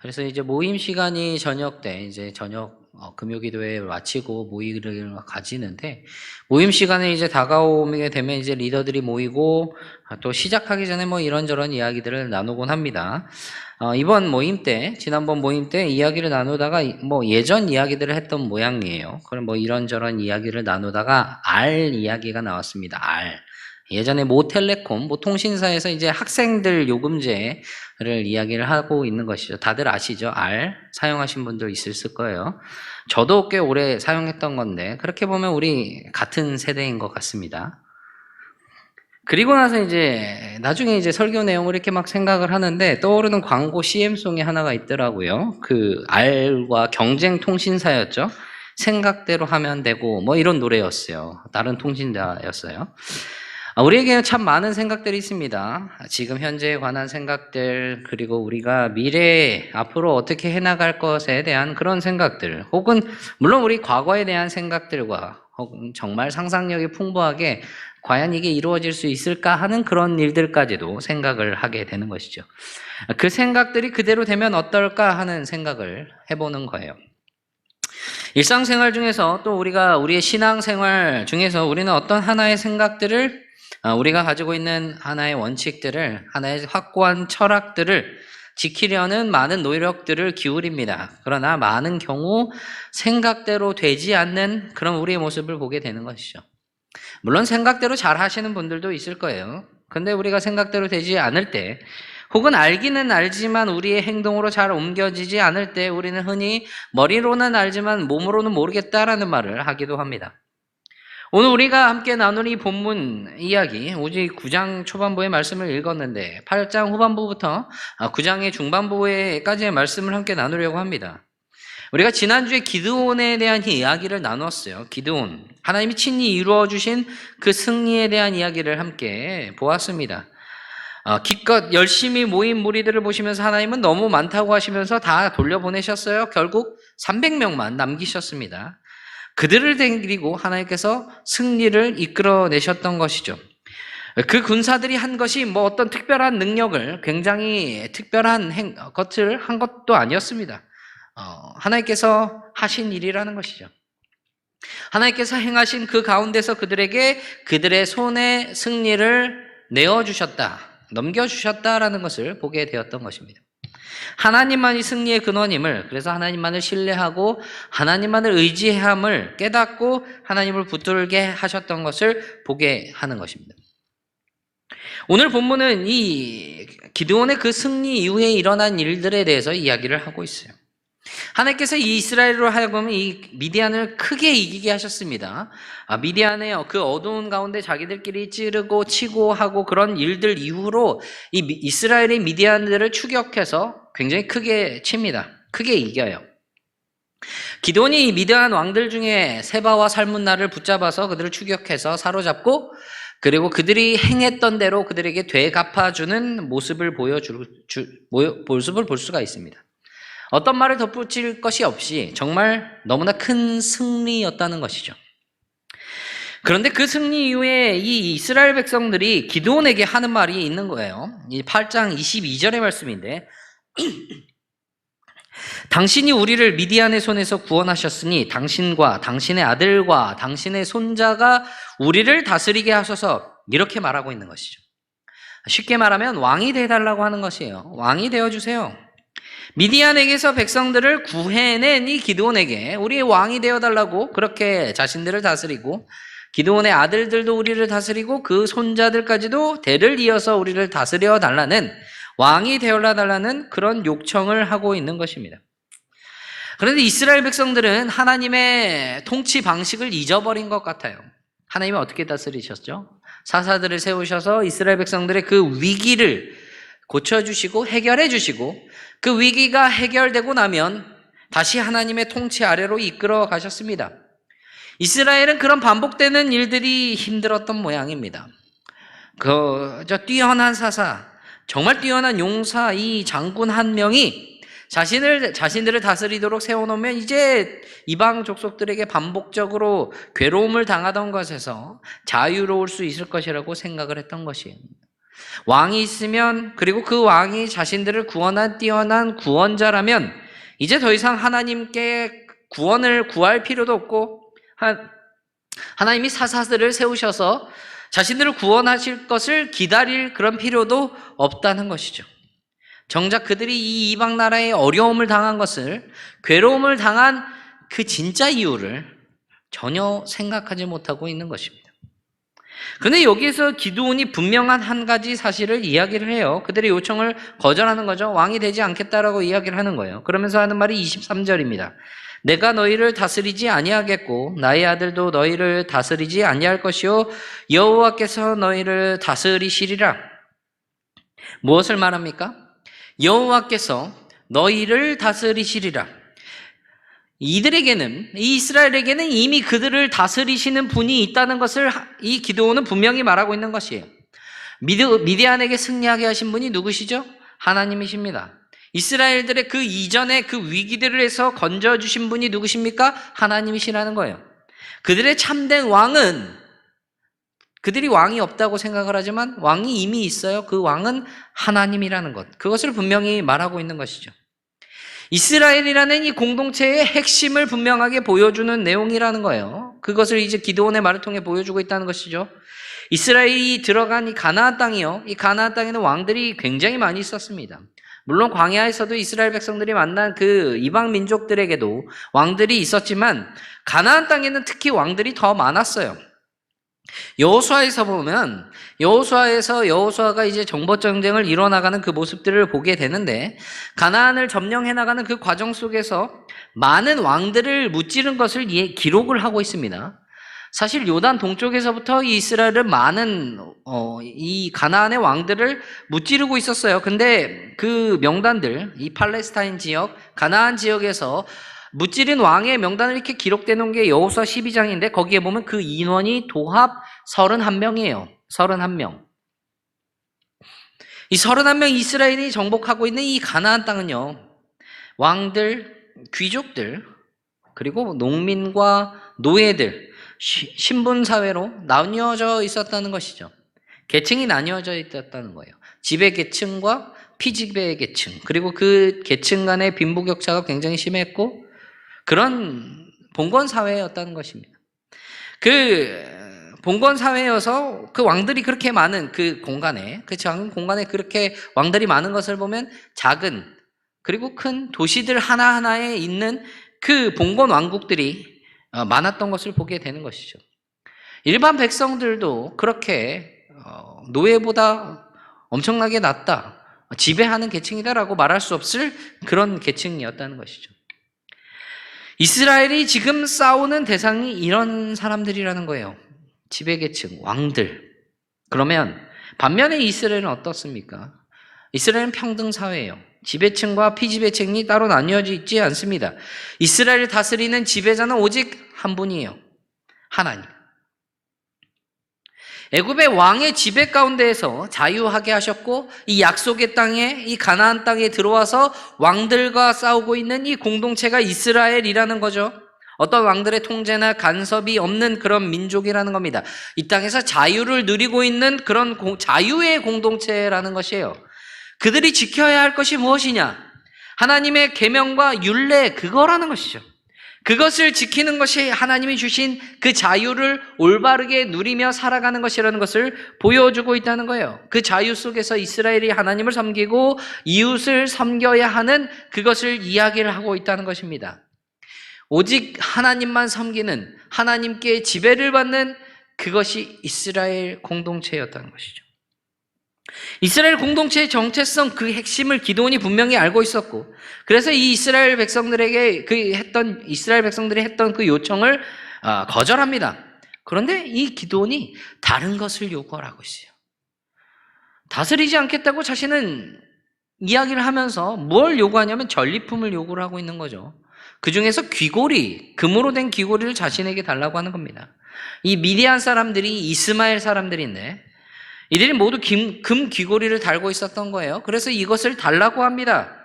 그래서 이제 모임 시간이 저녁 때 이제 저녁 어, 금요기도회 마치고 모임을 가지는데 모임 시간에 이제 다가오게 되면 이제 리더들이 모이고 아, 또 시작하기 전에 뭐 이런저런 이야기들을 나누곤 합니다. 어, 이번 모임 때 지난번 모임 때 이야기를 나누다가 이- 뭐 예전 이야기들을 했던 모양이에요. 그럼 뭐 이런저런 이야기를 나누다가 알 이야기가 나왔습니다. 알. 예전에 모텔레콤, 뭐 통신사에서 이제 학생들 요금제를 이야기를 하고 있는 것이죠. 다들 아시죠? 알 사용하신 분들 있을 거예요. 저도 꽤 오래 사용했던 건데 그렇게 보면 우리 같은 세대인 것 같습니다. 그리고 나서 이제 나중에 이제 설교 내용을 이렇게 막 생각을 하는데 떠오르는 광고 CM송이 하나가 있더라고요. 그 알과 경쟁 통신사였죠. 생각대로 하면 되고 뭐 이런 노래였어요. 다른 통신사였어요. 아, 우리에게는 참 많은 생각들이 있습니다. 지금 현재에 관한 생각들, 그리고 우리가 미래에 앞으로 어떻게 해나갈 것에 대한 그런 생각들, 혹은 물론 우리 과거에 대한 생각들과 혹은 정말 상상력이 풍부하게 과연 이게 이루어질 수 있을까 하는 그런 일들까지도 생각을 하게 되는 것이죠. 그 생각들이 그대로 되면 어떨까 하는 생각을 해보는 거예요. 일상생활 중에서 또 우리가 우리의 신앙생활 중에서 우리는 어떤 하나의 생각들을 어, 우리가 가지고 있는 하나의 원칙들을 하나의 확고한 철학들을 지키려는 많은 노력들을 기울입니다. 그러나 많은 경우 생각대로 되지 않는 그런 우리의 모습을 보게 되는 것이죠. 물론 생각대로 잘 하시는 분들도 있을 거예요. 근데 우리가 생각대로 되지 않을 때 혹은 알기는 알지만 우리의 행동으로 잘 옮겨지지 않을 때 우리는 흔히 머리로는 알지만 몸으로는 모르겠다라는 말을 하기도 합니다. 오늘 우리가 함께 나눌 이 본문 이야기, 오직 9장 초반부의 말씀을 읽었는데 8장 후반부부터 9장의 중반부에까지의 말씀을 함께 나누려고 합니다. 우리가 지난주에 기드온에 대한 이야기를 나눴어요. 기드온. 하나님이 친히 이루어 주신 그 승리에 대한 이야기를 함께 보았습니다. 어, 기껏 열심히 모인 무리들을 보시면서 하나님은 너무 많다고 하시면서 다 돌려보내셨어요. 결국 300명만 남기셨습니다. 그들을 데리고 하나님께서 승리를 이끌어내셨던 것이죠. 그 군사들이 한 것이 뭐 어떤 특별한 능력을 굉장히 특별한 행, 것을 한 것도 아니었습니다. 어, 하나님께서 하신 일이라는 것이죠. 하나님께서 행하신 그 가운데서 그들에게 그들의 손에 승리를 내어주셨다, 넘겨주셨다라는 것을 보게 되었던 것입니다. 하나님만이 승리의 근원임을, 그래서 하나님만을 신뢰하고 하나님만을 의지함을 깨닫고 하나님을 붙들게 하셨던 것을 보게 하는 것입니다. 오늘 본문은 이 기드온의 그 승리 이후에 일어난 일들에 대해서 이야기를 하고 있어요. 하나님께서 이 이스라엘로 하여금 이 미디안을 크게 이기게 하셨습니다. 아, 미디안의 그 어두운 가운데 자기들끼리 찌르고 치고 하고 그런 일들 이후로 이 미- 이스라엘의 미디안들을 추격해서 굉장히 크게 칩니다. 크게 이겨요. 기돈이 이 미디안 왕들 중에 세바와 살문나를 붙잡아서 그들을 추격해서 사로잡고 그리고 그들이 행했던 대로 그들에게 되갚아주는 모습을 보여줄 모습을 볼 수가 있습니다. 어떤 말을 덧붙일 것이 없이 정말 너무나 큰 승리였다는 것이죠. 그런데 그 승리 이후에 이 이스라엘 백성들이 기드온에게 하는 말이 있는 거예요. 이 8장 22절의 말씀인데 당신이 우리를 미디안의 손에서 구원하셨으니 당신과 당신의 아들과 당신의 손자가 우리를 다스리게 하셔서 이렇게 말하고 있는 것이죠. 쉽게 말하면 왕이 되달라고 하는 것이에요. 왕이 되어 주세요. 미디안에게서 백성들을 구해낸 이 기드온에게 우리의 왕이 되어 달라고 그렇게 자신들을 다스리고 기드온의 아들들도 우리를 다스리고 그 손자들까지도 대를 이어서 우리를 다스려 달라는 왕이 되어라 달라는 그런 요청을 하고 있는 것입니다. 그런데 이스라엘 백성들은 하나님의 통치 방식을 잊어버린 것 같아요. 하나님이 어떻게 다스리셨죠? 사사들을 세우셔서 이스라엘 백성들의 그 위기를 고쳐주시고 해결해 주시고 그 위기가 해결되고 나면 다시 하나님의 통치 아래로 이끌어 가셨습니다. 이스라엘은 그런 반복되는 일들이 힘들었던 모양입니다. 그, 저 뛰어난 사사, 정말 뛰어난 용사 이 장군 한 명이 자신을, 자신들을 다스리도록 세워놓으면 이제 이방 족속들에게 반복적으로 괴로움을 당하던 것에서 자유로울 수 있을 것이라고 생각을 했던 것이에요. 왕이 있으면 그리고 그 왕이 자신들을 구원한 뛰어난 구원자라면 이제 더 이상 하나님께 구원을 구할 필요도 없고 하, 하나님이 사사들을 세우셔서 자신들을 구원하실 것을 기다릴 그런 필요도 없다는 것이죠. 정작 그들이 이 이방 나라에 어려움을 당한 것을 괴로움을 당한 그 진짜 이유를 전혀 생각하지 못하고 있는 것입니다. 그런데 여기에서 기도원이 분명한 한 가지 사실을 이야기를 해요. 그들의 요청을 거절하는 거죠. 왕이 되지 않겠다라고 이야기를 하는 거예요. 그러면서 하는 말이 23절입니다. 내가 너희를 다스리지 아니하겠고 나의 아들도 너희를 다스리지 아니할 것이요 여호와께서 너희를 다스리시리라. 무엇을 말합니까? 여호와께서 너희를 다스리시리라. 이들에게는 이 이스라엘에게는 이미 그들을 다스리시는 분이 있다는 것을 이 기도원은 분명히 말하고 있는 것이에요. 미드, 미디안에게 승리하게 하신 분이 누구시죠? 하나님이십니다. 이스라엘들의 그 이전의 그 위기들을 해서 건져 주신 분이 누구십니까? 하나님이시라는 거예요. 그들의 참된 왕은 그들이 왕이 없다고 생각을 하지만 왕이 이미 있어요. 그 왕은 하나님이라는 것. 그것을 분명히 말하고 있는 것이죠. 이스라엘이라는 이 공동체의 핵심을 분명하게 보여주는 내용이라는 거예요. 그것을 이제 기도원의 말을 통해 보여주고 있다는 것이죠. 이스라엘이 들어간 이 가나안 땅이요. 이 가나안 땅에는 왕들이 굉장히 많이 있었습니다. 물론 광야에서도 이스라엘 백성들이 만난 그 이방 민족들에게도 왕들이 있었지만 가나안 땅에는 특히 왕들이 더 많았어요. 여호수아에서 보면 여호수아에서 여호수아가 이제 정보 전쟁을 이뤄 나가는 그 모습들을 보게 되는데 가나안을 점령해 나가는 그 과정 속에서 많은 왕들을 무찌른 것을 예, 기록을 하고 있습니다. 사실 요단 동쪽에서부터 이 이스라엘은 많은 어, 이 가나안의 왕들을 무찌르고 있었어요. 근데 그 명단들 이 팔레스타인 지역, 가나안 지역에서 무찌른 왕의 명단을 이렇게 기록되어 놓은 게 여호수아 12장인데 거기에 보면 그 인원이 도합 31명이에요. 31명. 이 31명 이스라엘이 정복하고 있는 이 가나안 땅은요. 왕들, 귀족들, 그리고 농민과 노예들, 신분 사회로 나뉘어져 있었다는 것이죠. 계층이 나뉘어져 있었다는 거예요. 지배 계층과 피지배 계층, 그리고 그 계층 간의 빈부격차가 굉장히 심했고 그런 봉건 사회였다는 것입니다. 그 봉건 사회여서 그 왕들이 그렇게 많은 그 공간에 그 작은 공간에 그렇게 왕들이 많은 것을 보면 작은 그리고 큰 도시들 하나하나에 있는 그 봉건 왕국들이 어, 많았던 것을 보게 되는 것이죠. 일반 백성들도 그렇게 어, 노예보다 엄청나게 낫다, 지배하는 계층이다라고 말할 수 없을 그런 계층이었다는 것이죠. 이스라엘이 지금 싸우는 대상이 이런 사람들이라는 거예요. 지배계층, 왕들. 그러면 반면에 이스라엘은 어떻습니까? 이스라엘은 평등 사회예요. 지배층과 피지배층이 따로 나뉘어져 있지 않습니다. 이스라엘을 다스리는 지배자는 오직 한 분이에요. 하나님. 애굽의 왕의 지배 가운데에서 자유하게 하셨고 이 약속의 땅에 이 가나안 땅에 들어와서 왕들과 싸우고 있는 이 공동체가 이스라엘이라는 거죠. 어떤 왕들의 통제나 간섭이 없는 그런 민족이라는 겁니다. 이 땅에서 자유를 누리고 있는 그런 공, 자유의 공동체라는 것이에요. 그들이 지켜야 할 것이 무엇이냐? 하나님의 계명과 율례 그거라는 것이죠. 그것을 지키는 것이 하나님이 주신 그 자유를 올바르게 누리며 살아가는 것이라는 것을 보여주고 있다는 거예요. 그 자유 속에서 이스라엘이 하나님을 섬기고 이웃을 섬겨야 하는 그것을 이야기를 하고 있다는 것입니다. 오직 하나님만 섬기는 하나님께 지배를 받는 그것이 이스라엘 공동체였다는 것이죠. 이스라엘 공동체의 정체성 그 핵심을 기도원이 분명히 알고 있었고 그래서 이 이스라엘 백성들에게 그 했던 이스라엘 백성들이 했던 그 요청을 어, 거절합니다. 그런데 이 기도원이 다른 것을 요구하고 있어요. 다스리지 않겠다고 자신은 이야기를 하면서 뭘 요구하냐면 전리품을 요구를 하고 있는 거죠. 그 중에서 귀고리, 금으로 된 귀고리를 자신에게 달라고 하는 겁니다. 이 미디안 사람들이 이스마엘 사람들인데 이들이 모두 금, 금 귀고리를 달고 있었던 거예요. 그래서 이것을 달라고 합니다.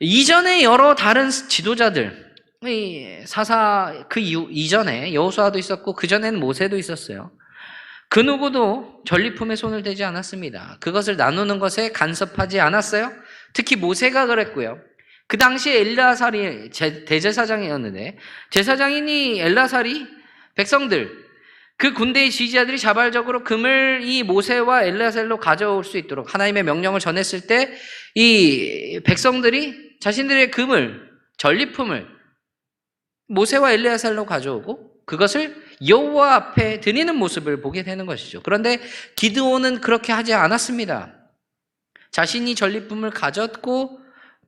이전에 여러 다른 지도자들, 사사 그 이전에 여호수아도 있었고 그 전에는 모세도 있었어요. 그 누구도 전리품에 손을 대지 않았습니다. 그것을 나누는 것에 간섭하지 않았어요. 특히 모세가 그랬고요. 그 당시에 엘라살이 제- 대제사장이었는데 제사장이니 엘라살이 백성들 그 군대의 지지자들이 자발적으로 금을 이 모세와 엘라살로 가져올 수 있도록 하나님의 명령을 전했을 때 이 백성들이 자신들의 금을 전리품을 모세와 엘레아살로 가져오고 그것을 여호와 앞에 드리는 모습을 보게 되는 것이죠. 그런데 기드온은 그렇게 하지 않았습니다. 자신이 전리품을 가졌고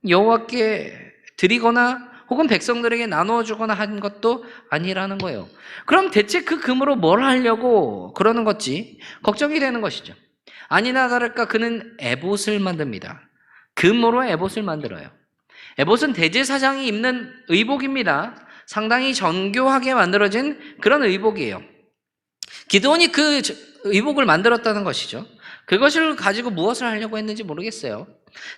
여호와께 드리거나 혹은 백성들에게 나누어 주거나 한 것도 아니라는 거예요. 그럼 대체 그 금으로 뭘 하려고 그러는 것지 걱정이 되는 것이죠. 아니나 다를까 그는 에봇을 만듭니다. 금으로 에봇을 만들어요. 에봇은 대제사장이 입는 의복입니다. 상당히 정교하게 만들어진 그런 의복이에요. 기드온이 그 저- 의복을 만들었다는 것이죠. 그것을 가지고 무엇을 하려고 했는지 모르겠어요.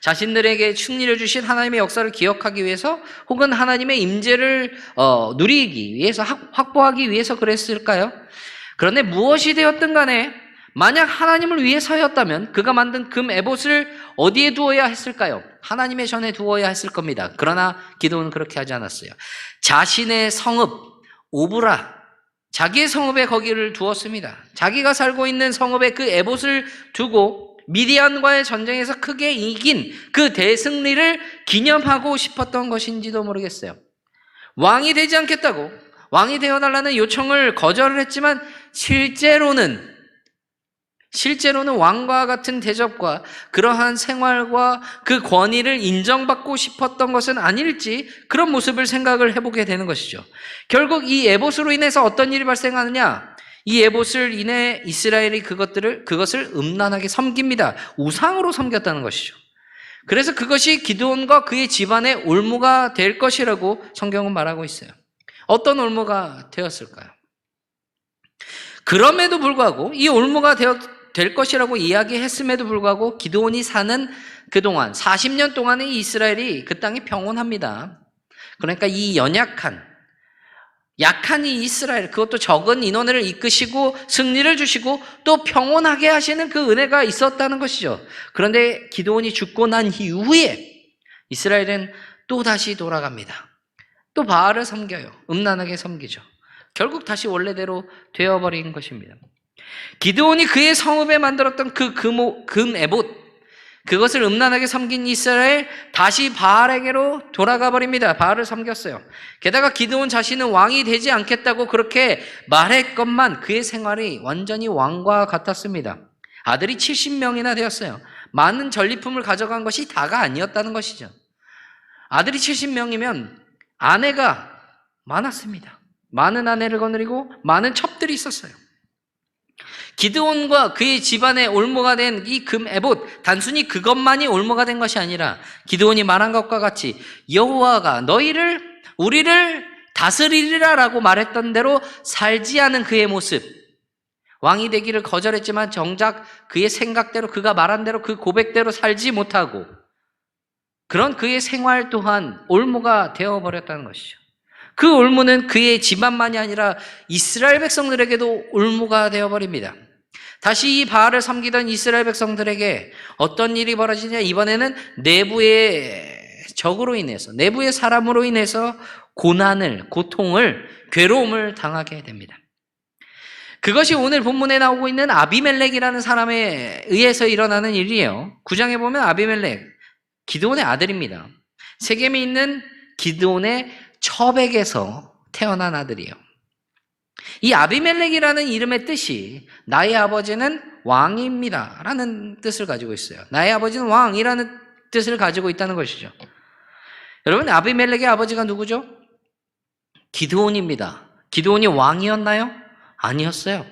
자신들에게 승리를 주신 하나님의 역사를 기억하기 위해서 혹은 하나님의 임재를 어, 누리기 위해서 확- 확보하기 위해서 그랬을까요? 그런데 무엇이 되었든 간에 만약 하나님을 위해서였다면 그가 만든 금 에봇을 어디에 두어야 했을까요? 하나님의 전에 두어야 했을 겁니다. 그러나 기도는 그렇게 하지 않았어요. 자신의 성읍 오브라 자기의 성읍에 거기를 두었습니다. 자기가 살고 있는 성읍에 그 에봇을 두고 미디안과의 전쟁에서 크게 이긴 그 대승리를 기념하고 싶었던 것인지도 모르겠어요. 왕이 되지 않겠다고 왕이 되어달라는 요청을 거절을 했지만 실제로는 실제로는 왕과 같은 대접과 그러한 생활과 그 권위를 인정받고 싶었던 것은 아닐지 그런 모습을 생각을 해보게 되는 것이죠. 결국 이 에봇으로 인해서 어떤 일이 발생하느냐? 이 에봇을 인해 이스라엘이 그것들을 그것을 음란하게 섬깁니다. 우상으로 섬겼다는 것이죠. 그래서 그것이 기드온과 그의 집안의 올무가 될 것이라고 성경은 말하고 있어요. 어떤 올무가 되었을까요? 그럼에도 불구하고 이 올무가 되었, 될 것이라고 이야기했음에도 불구하고 기드온이 사는 그동안 40년 동안의 이스라엘이 그 땅이 평온합니다. 그러니까 이 연약한 약한 이 이스라엘 그것도 적은 인원을 이끄시고 승리를 주시고 또 평온하게 하시는 그 은혜가 있었다는 것이죠. 그런데 기드온이 죽고 난 이후에 이스라엘은 또 다시 돌아갑니다. 또 바알을 섬겨요. 음란하게 섬기죠. 결국 다시 원래대로 되어버린 것입니다. 기드온이 그의 성읍에 만들었던 그 금오, 금 에봇 그것을 음란하게 섬긴 이스라엘 다시 바알에게로 돌아가 버립니다. 바알을 섬겼어요. 게다가 기드온 자신은 왕이 되지 않겠다고 그렇게 말했건만 그의 생활이 완전히 왕과 같았습니다. 아들이 70명이나 되었어요. 많은 전리품을 가져간 것이 다가 아니었다는 것이죠. 아들이 70명이면 아내가 많았습니다. 많은 아내를 거느리고 많은 첩들이 있었어요. 기드온과 그의 집안의 올모가 된 이 금 에봇 단순히 그것만이 올모가 된 것이 아니라 기드온이 말한 것과 같이 여호와가 너희를 우리를 다스리리라라고 말했던 대로 살지 않은 그의 모습 왕이 되기를 거절했지만 정작 그의 생각대로 그가 말한 대로 그 고백대로 살지 못하고 그런 그의 생활 또한 올모가 되어 버렸다는 것이죠. 그 올무는 그의 집안만이 아니라 이스라엘 백성들에게도 올무가 되어 버립니다. 다시 이 바알을 섬기던 이스라엘 백성들에게 어떤 일이 벌어지냐 이번에는 내부의 적으로 인해서 내부의 사람으로 인해서 고난을 고통을 괴로움을 당하게 됩니다. 그것이 오늘 본문에 나오고 있는 아비멜렉이라는 사람에 의해서 일어나는 일이에요. 구장에 보면 아비멜렉 기드온의 아들입니다. 세겜에 있는 기드온의 처백에서 태어난 아들이에요. 이 아비멜렉이라는 이름의 뜻이 나의 아버지는 왕입니다. 라는 뜻을 가지고 있어요. 나의 아버지는 왕이라는 뜻을 가지고 있다는 것이죠. 여러분, 아비멜렉의 아버지가 누구죠? 기드온입니다. 기드온이 왕이었나요? 아니었어요.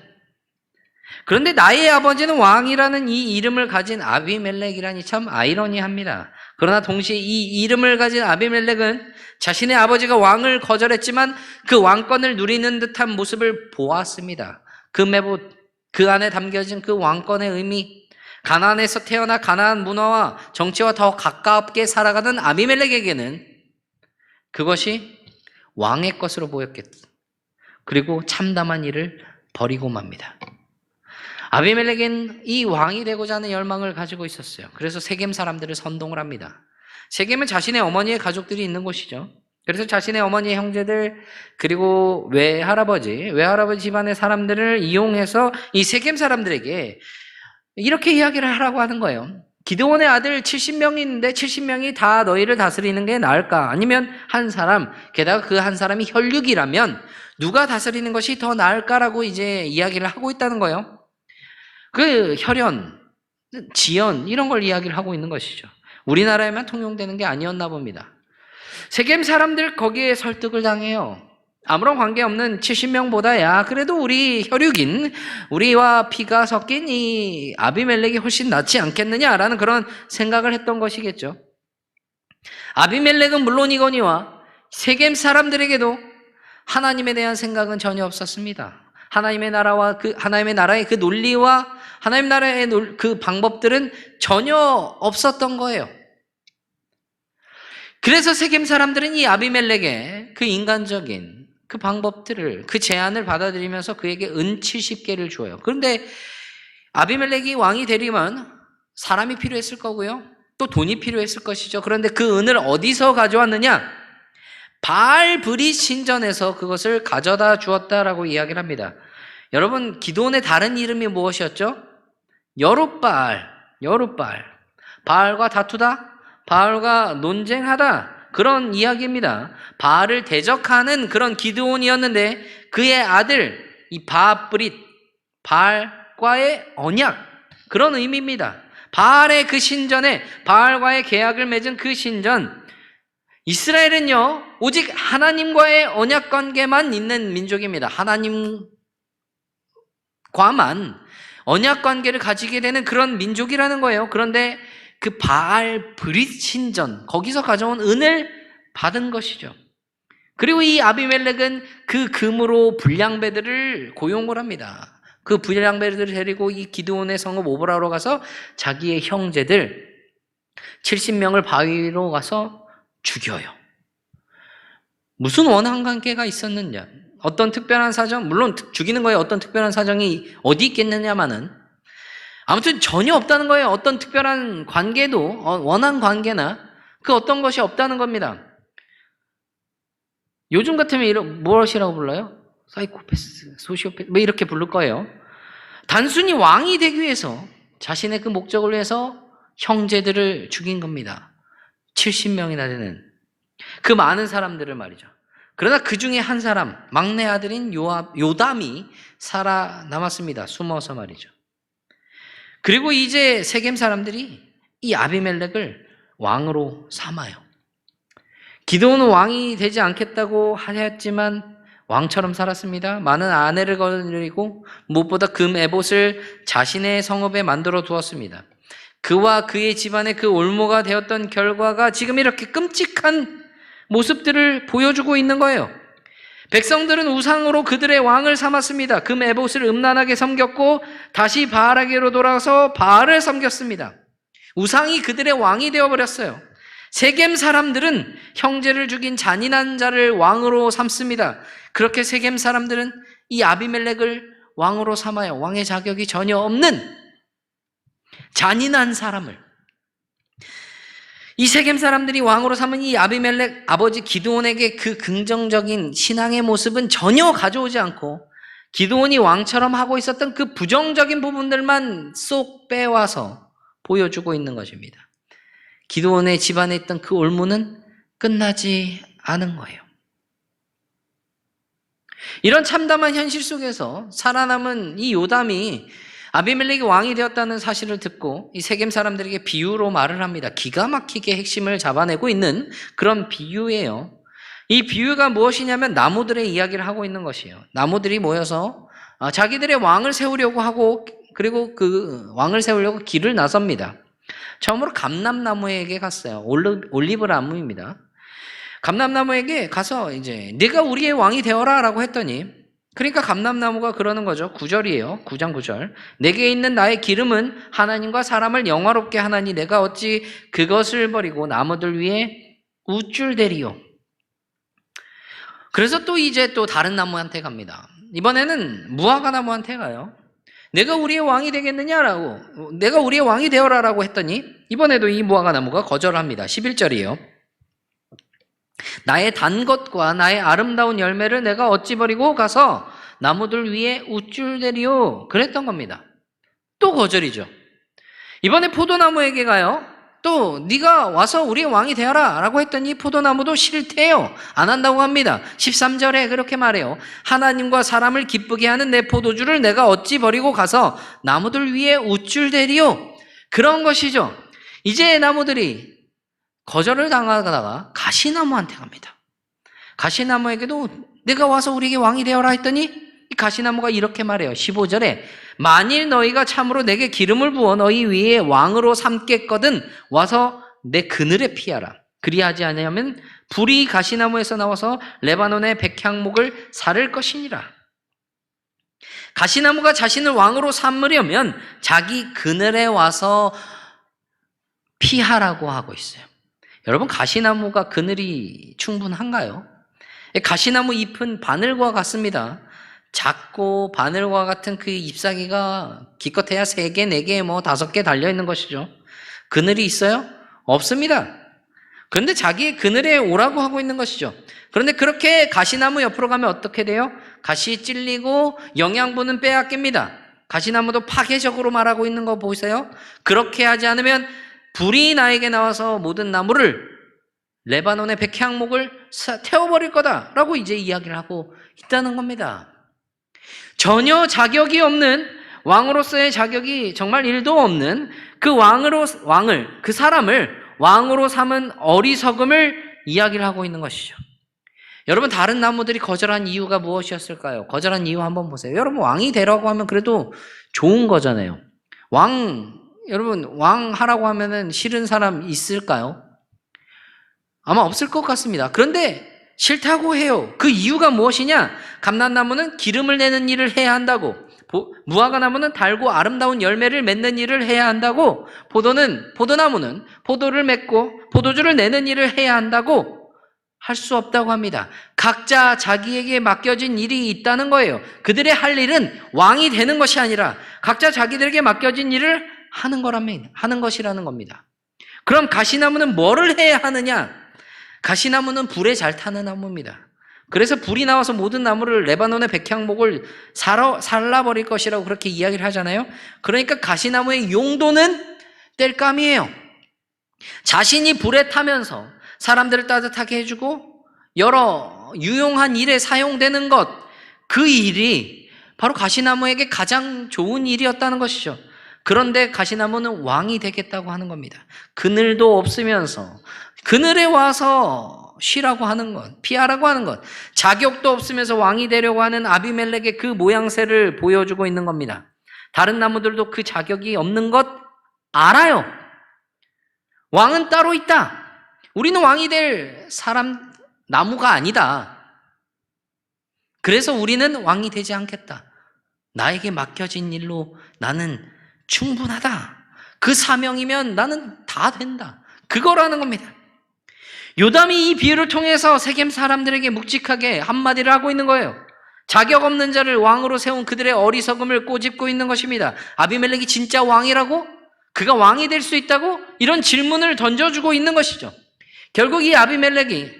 그런데 나의 아버지는 왕이라는 이 이름을 가진 아비멜렉이라니 참 아이러니합니다. 그러나 동시에 이 이름을 가진 아비멜렉은 자신의 아버지가 왕을 거절했지만 그 왕권을 누리는 듯한 모습을 보았습니다. 그 매봇, 그 안에 담겨진 그 왕권의 의미, 가나안에서 태어나 가나안 문화와 정치와 더 가깝게 살아가는 아비멜렉에게는 그것이 왕의 것으로 보였겠다. 그리고 참담한 일을 버리고 맙니다. 아비멜렉은 이 왕이 되고자 하는 열망을 가지고 있었어요. 그래서 세겜 사람들을 선동을 합니다. 세겜은 자신의 어머니의 가족들이 있는 곳이죠. 그래서 자신의 어머니 형제들 그리고 외할아버지, 외할아버지 집안의 사람들을 이용해서 이 세겜 사람들에게 이렇게 이야기를 하라고 하는 거예요. 기드온의 아들 70명이 있는데 70명이 다 너희를 다스리는 게 나을까? 아니면 한 사람, 게다가 그 한 사람이 혈육이라면 누가 다스리는 것이 더 나을까라고 이제 이야기를 하고 있다는 거예요. 그 혈연, 지연 이런 걸 이야기를 하고 있는 것이죠. 우리나라에만 통용되는 게 아니었나 봅니다. 세겜 사람들 거기에 설득을 당해요. 아무런 관계없는 70명보다 야 그래도 우리 혈육인 우리와 피가 섞인 이 아비멜렉이 훨씬 낫지 않겠느냐라는 그런 생각을 했던 것이겠죠. 아비멜렉은 물론이거니와 세겜 사람들에게도 하나님에 대한 생각은 전혀 없었습니다. 하나님의 나라와 그 하나님의 나라의 그 논리와 하나님 나라의 논- 그 방법들은 전혀 없었던 거예요. 그래서 세겜 사람들은 이 아비멜렉의 그 인간적인 그 방법들을 그 제안을 받아들이면서 그에게 은 70개를 주어요. 그런데 아비멜렉이 왕이 되려면 사람이 필요했을 거고요. 또 돈이 필요했을 것이죠. 그런데 그 은을 어디서 가져왔느냐? 바알 브리 신전에서 그것을 가져다 주었다라고 이야기를 합니다. 여러분, 기도원의 다른 이름이 무엇이었죠? 여룻바알, 여룻바알. 바알과 다투다? 바알과 논쟁하다? 그런 이야기입니다. 바알을 대적하는 그런 기드온이었는데 그의 아들 이 바브릿 바알과의 언약 그런 의미입니다. 바알의 그 신전에 바알과의 계약을 맺은 그 신전 이스라엘은요 오직 하나님과의 언약 관계만 있는 민족입니다. 하나님과만 언약 관계를 가지게 되는 그런 민족이라는 거예요. 그런데 그 바알 브릿 신전 거기서 가져온 은을 받은 것이죠. 그리고 이 아비멜렉은 그 금으로 불량배들을 고용을 합니다. 그 불량배들을 데리고 이 기드온의 성읍 오브라로 가서 자기의 형제들 70명을 바위로 가서 죽여요. 무슨 원한 관계가 있었느냐? 어떤 특별한 사정, 물론 죽이는 거에 어떤 특별한 사정이 어디 있겠느냐마는 아무튼 전혀 없다는 거예요. 어떤 특별한 관계도 어, 원한 관계나 그 어떤 것이 없다는 겁니다. 요즘 같으면 이런 무엇이라고 불러요? 사이코패스, 소시오패스 뭐 이렇게 부를 거예요. 단순히 왕이 되기 위해서 자신의 그 목적을 위해서 형제들을 죽인 겁니다. 70명이나 되는 그 많은 사람들을 말이죠. 그러나 그 중에 한 사람, 막내 아들인 요압, 요담이 살아남았습니다. 숨어서 말이죠. 그리고 이제 세겜 사람들이 이 아비멜렉을 왕으로 삼아요. 기도는 왕이 되지 않겠다고 하였지만 왕처럼 살았습니다. 많은 아내를 거느리고 무엇보다 금 에봇을 자신의 성읍에 만들어 두었습니다. 그와 그의 집안의 그 올모가 되었던 결과가 지금 이렇게 끔찍한 모습들을 보여주고 있는 거예요. 백성들은 우상으로 그들의 왕을 삼았습니다. 금 에봇을 음란하게 섬겼고 다시 바알에게로 돌아가서 바알을 섬겼습니다. 우상이 그들의 왕이 되어 버렸어요. 세겜 사람들은 형제를 죽인 잔인한 자를 왕으로 삼습니다. 그렇게 세겜 사람들은 이 아비멜렉을 왕으로 삼아요. 왕의 자격이 전혀 없는 잔인한 사람을 이 세겜 사람들이 왕으로 삼은 이 아비멜렉 아버지 기드온에게 그 긍정적인 신앙의 모습은 전혀 가져오지 않고 기드온이 왕처럼 하고 있었던 그 부정적인 부분들만 쏙 빼와서 보여주고 있는 것입니다. 기드온의 집안에 있던 그 올무는 끝나지 않은 거예요. 이런 참담한 현실 속에서 살아남은 이 요담이 아비멜렉이 왕이 되었다는 사실을 듣고 이 세겜 사람들에게 비유로 말을 합니다. 기가 막히게 핵심을 잡아내고 있는 그런 비유예요. 이 비유가 무엇이냐면 나무들의 이야기를 하고 있는 것이에요. 나무들이 모여서 아, 자기들의 왕을 세우려고 하고 그리고 그 왕을 세우려고 길을 나섭니다. 처음으로 감람나무에게 갔어요. 올리브 나무입니다. 감람나무에게 가서 이제 네가 우리의 왕이 되어라라고 했더니 그러니까 감람나무가 그러는 거죠. 9절이에요. 9장 9절. 내게 있는 나의 기름은 하나님과 사람을 영화롭게 하나니 내가 어찌 그것을 버리고 나무들 위에 우쭐대리요. 그래서 또 이제 또 다른 나무한테 갑니다. 이번에는 무화과 나무한테 가요. 내가 우리의 왕이 되겠느냐라고 내가 우리의 왕이 되어라라고 했더니 이번에도 이 무화과 나무가 거절합니다. 11절이에요. 나의 단 것과 나의 아름다운 열매를 내가 어찌 버리고 가서 나무들 위에 우쭐대리오 그랬던 겁니다. 또 거절이죠. 이번에 포도나무에게 가요. 또 네가 와서 우리의 왕이 되어라 라고 했더니 포도나무도 싫대요. 안 한다고 합니다. 13절에 그렇게 말해요. 하나님과 사람을 기쁘게 하는 내 포도주를 내가 어찌 버리고 가서 나무들 위에 우쭐대리오. 그런 것이죠. 이제 나무들이 거절을 당하다가 가시나무한테 갑니다. 가시나무에게도 내가 와서 우리에게 왕이 되어라 했더니 이 가시나무가 이렇게 말해요. 15절에 만일 너희가 참으로 내게 기름을 부어 너희 위에 왕으로 삼겠거든 와서 내 그늘에 피하라. 그리하지 않으면 불이 가시나무에서 나와서 레바논의 백향목을 사를 것이니라. 가시나무가 자신을 왕으로 삼으려면 자기 그늘에 와서 피하라고 하고 있어요. 여러분 가시나무가 그늘이 충분한가요? 가시나무 잎은 바늘과 같습니다. 작고 바늘과 같은 그 잎사귀가 기껏해야 세 개, 네 개, 뭐 다섯 개 달려 있는 것이죠. 그늘이 있어요? 없습니다. 그런데 자기 그늘에 오라고 하고 있는 것이죠. 그런데 그렇게 가시나무 옆으로 가면 어떻게 돼요? 가시 찔리고 영양분은 빼앗깁니다. 가시나무도 파괴적으로 말하고 있는 거 보세요. 그렇게 하지 않으면 불이 나에게 나와서 모든 나무를 레바논의 백향목을 태워버릴 거다라고 이제 이야기를 하고 있다는 겁니다. 전혀 자격이 없는 왕으로서의 자격이 정말 일도 없는 그 왕으로 왕을 그 사람을 왕으로 삼은 어리석음을 이야기를 하고 있는 것이죠. 여러분 다른 나무들이 거절한 이유가 무엇이었을까요? 거절한 이유 한번 보세요. 여러분 왕이 되라고 하면 그래도 좋은 거잖아요. 왕 여러분 왕 하라고 하면은 싫은 사람 있을까요? 아마 없을 것 같습니다. 그런데 싫다고 해요. 그 이유가 무엇이냐? 감난나무는 기름을 내는 일을 해야 한다고. 무화과 나무는 달고 아름다운 열매를 맺는 일을 해야 한다고. 포도는 포도나무는 포도를 맺고 포도주를 내는 일을 해야 한다고 할 수 없다고 합니다. 각자 자기에게 맡겨진 일이 있다는 거예요. 그들의 할 일은 왕이 되는 것이 아니라 각자 자기들에게 맡겨진 일을 하는 거라면 하는 것이라는 겁니다. 그럼 가시나무는 뭐를 해야 하느냐? 가시나무는 불에 잘 타는 나무입니다. 그래서 불이 나와서 모든 나무를 레바논의 백향목을 살아, 살라버릴 것이라고 그렇게 이야기를 하잖아요. 그러니까 가시나무의 용도는 땔감이에요. 자신이 불에 타면서 사람들을 따뜻하게 해주고 여러 유용한 일에 사용되는 것, 그 일이 바로 가시나무에게 가장 좋은 일이었다는 것이죠. 그런데 가시나무는 왕이 되겠다고 하는 겁니다. 그늘도 없으면서 그늘에 와서 쉬라고 하는 것, 피하라고 하는 것, 자격도 없으면서 왕이 되려고 하는 아비멜렉의 그 모양새를 보여주고 있는 겁니다. 다른 나무들도 그 자격이 없는 것 알아요. 왕은 따로 있다. 우리는 왕이 될 사람, 나무가 아니다. 그래서 우리는 왕이 되지 않겠다. 나에게 맡겨진 일로 나는 충분하다. 그 사명이면 나는 다 된다. 그거라는 겁니다. 요담이 이 비유를 통해서 세겜 사람들에게 묵직하게 한마디를 하고 있는 거예요. 자격 없는 자를 왕으로 세운 그들의 어리석음을 꼬집고 있는 것입니다. 아비멜렉이 진짜 왕이라고? 그가 왕이 될 수 있다고? 이런 질문을 던져주고 있는 것이죠. 결국 이 아비멜렉이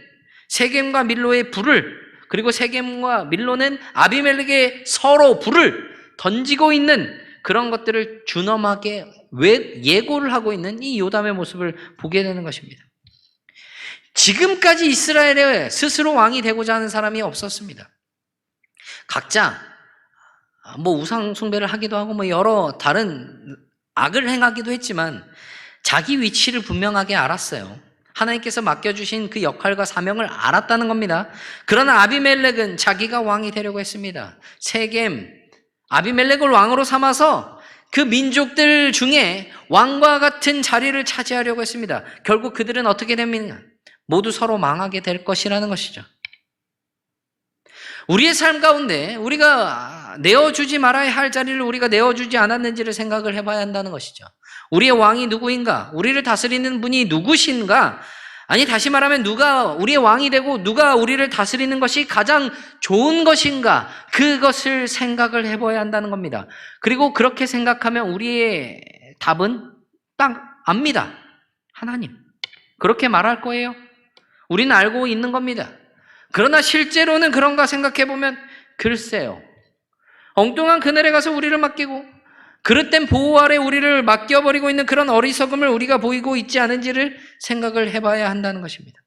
세겜과 밀로의 불을 그리고 세겜과 밀로는 아비멜렉의 서로 불을 던지고 있는 그런 것들을 준엄하게 예고를 하고 있는 이 요담의 모습을 보게 되는 것입니다. 지금까지 이스라엘에 스스로 왕이 되고자 하는 사람이 없었습니다. 각자 뭐 우상 숭배를 하기도 하고 뭐 여러 다른 악을 행하기도 했지만 자기 위치를 분명하게 알았어요. 하나님께서 맡겨주신 그 역할과 사명을 알았다는 겁니다. 그러나 아비멜렉은 자기가 왕이 되려고 했습니다. 세겜, 아비멜렉을 왕으로 삼아서 그 민족들 중에 왕과 같은 자리를 차지하려고 했습니다. 결국 그들은 어떻게 됩니까? 모두 서로 망하게 될 것이라는 것이죠. 우리의 삶 가운데 우리가 내어주지 말아야 할 자리를 우리가 내어주지 않았는지를 생각을 해봐야 한다는 것이죠. 우리의 왕이 누구인가? 우리를 다스리는 분이 누구신가? 아니, 다시 말하면 누가 우리의 왕이 되고 누가 우리를 다스리는 것이 가장 좋은 것인가, 그것을 생각을 해봐야 한다는 겁니다. 그리고 그렇게 생각하면 우리의 답은 딱 압니다. 하나님. 그렇게 말할 거예요. 우리는 알고 있는 겁니다. 그러나 실제로는 그런가 생각해 보면 글쎄요. 엉뚱한 그늘에 가서 우리를 맡기고 그릇된 보호 아래 우리를 맡겨버리고 있는 그런 어리석음을 우리가 보이고 있지 않은지를 생각을 해봐야 한다는 것입니다.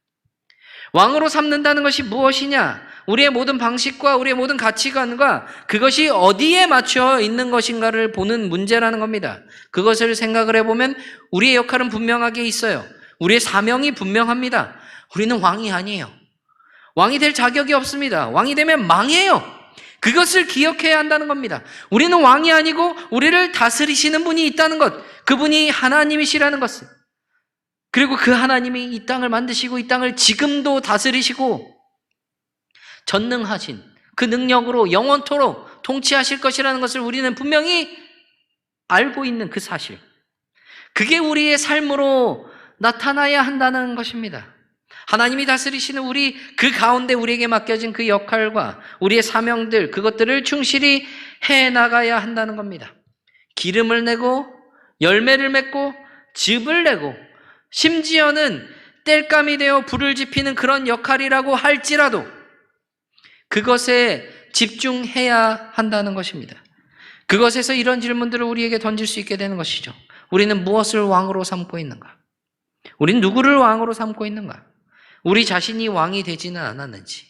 왕으로 삼는다는 것이 무엇이냐? 우리의 모든 방식과 우리의 모든 가치관과 그것이 어디에 맞춰 있는 것인가를 보는 문제라는 겁니다. 그것을 생각을 해보면 우리의 역할은 분명하게 있어요. 우리의 사명이 분명합니다. 우리는 왕이 아니에요. 왕이 될 자격이 없습니다. 왕이 되면 망해요. 그것을 기억해야 한다는 겁니다. 우리는 왕이 아니고 우리를 다스리시는 분이 있다는 것. 그분이 하나님이시라는 것을. 그리고 그 하나님이 이 땅을 만드시고 이 땅을 지금도 다스리시고 전능하신 그 능력으로 영원토록 통치하실 것이라는 것을 우리는 분명히 알고 있는 그 사실. 그게 우리의 삶으로 나타나야 한다는 것입니다. 하나님이 다스리시는 우리 그 가운데 우리에게 맡겨진 그 역할과 우리의 사명들 그것들을 충실히 해 나가야 한다는 겁니다. 기름을 내고 열매를 맺고 즙을 내고 심지어는 땔감이 되어 불을 지피는 그런 역할이라고 할지라도 그것에 집중해야 한다는 것입니다. 그것에서 이런 질문들을 우리에게 던질 수 있게 되는 것이죠. 우리는 무엇을 왕으로 삼고 있는가? 우리는 누구를 왕으로 삼고 있는가? 우리 자신이 왕이 되지는 않았는지,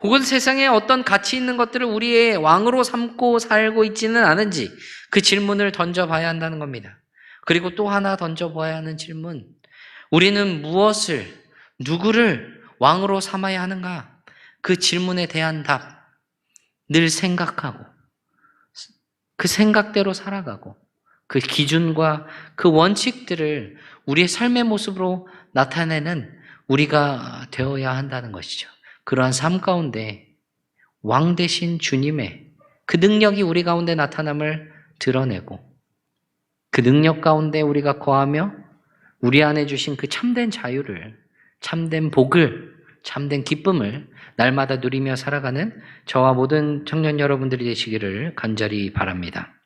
혹은 세상에 어떤 가치 있는 것들을 우리의 왕으로 삼고 살고 있지는 않은지 그 질문을 던져봐야 한다는 겁니다. 그리고 또 하나 던져봐야 하는 질문. 우리는 무엇을, 누구를 왕으로 삼아야 하는가? 그 질문에 대한 답. 늘 생각하고, 그 생각대로 살아가고, 그 기준과 그 원칙들을 우리의 삶의 모습으로 나타내는 우리가 되어야 한다는 것이죠. 그러한 삶 가운데 왕 대신 주님의 그 능력이 우리 가운데 나타남을 드러내고 그 능력 가운데 우리가 거하며 우리 안에 주신 그 참된 자유를, 참된 복을, 참된 기쁨을 날마다 누리며 살아가는 저와 모든 청년 여러분들이 되시기를 간절히 바랍니다.